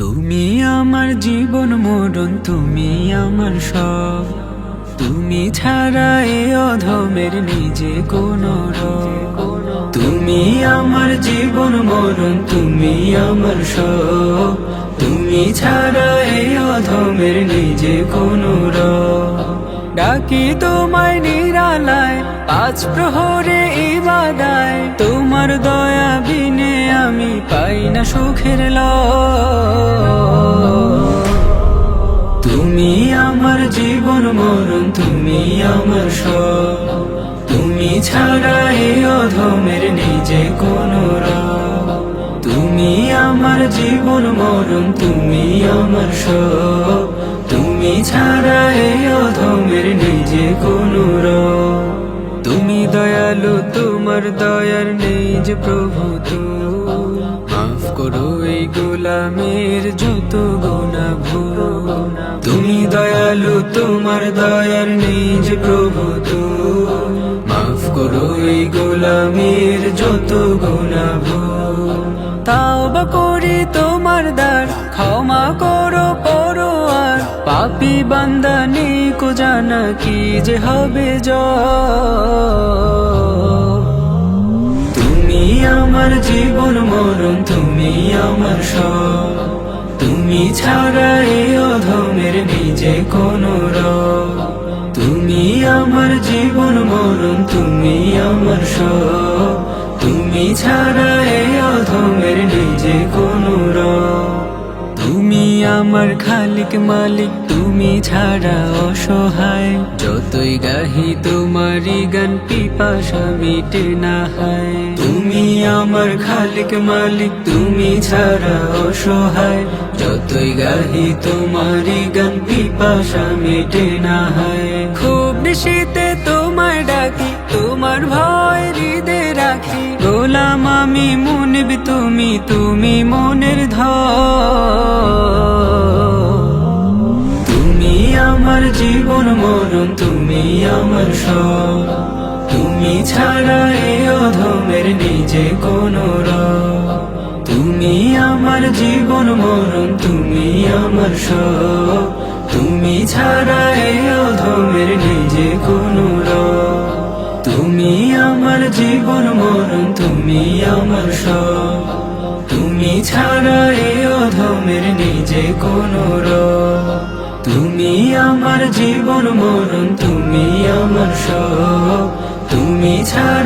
তুমি আমার জীবন মরণ তুমি আমার সব। তুমি ছাড়া এ অধমের নিজে কোন তুমি আমার জীবন মরণ তুমি আমার সব। তুমি ছাড়া এ অধমের নিজে কোন ডাকি তোমায় নিরালায়, পাঁচ প্রহরে ইবাদায়। তোমার দয়া বিনে আমি পাই না সুখের ল জীবন মরণ, তুমি আমার সব। তুমি ছাড়া এ অধমের নিজে কোন তুমি আমার জীবন মরণ, তুমি আমার সব। তুমি ছাড়া এ অধমের নিজে কোন তুমি দয়ালু, তোমার দয়ার যে প্রভু তো মাফ করো এই গোলামের যত গোনা ভুল তুমি দয়ালু, তোমার দয়ার নিজ প্রভু তো। মাফ করো এই গোলামের যত গোনা ভুল তাও করি তোমার দ্বার, ক্ষমা করো করো আর পাপি বান্দা নিকো জানা কি যে হবে তুমি আমার জীবন মরণ, তুমি আমার সব। তুমি ছাড়া এ অধমের নিজে কোন তুমি আমার জীবন মরণ, তুমি আমার সব তুমি ছাড়া এ অধমের নিজে কোন তুমি আমার খালিক মালিক, তুমি ছাড়া অসহায়। যতই গাহি তোমারি গান, পিপাসা মিটে না হয়। তুমি আমার খালিক মালিক, তুমি ছাড়া অসহায়। যতই গাহি তোমারি গান, পিপাসা মিটে না হয়। খুব নিশীতে তোমায় ডাকি, তোমার ভয় হৃদে রাখি। গোলাম আমি মনিবি, তুমি তুমি মনের ধর। তুমি আমার জীবন মরণ, তুমি আমার সব। তুমি ছাড়া এ অধমের নিজে কোন তুমি আমার জীবন মরণ, তুমি আমার সব। তুমি ছাড়া এ অধমের নিজে কোন তুমি আমার জীবন মরণ, তুমি আমার সব। তুমি ছাড়া এ অধমের নিজে কোন তুমি আমার জীবন মরণ, তুমি আমার সব। তুমি ছাড়া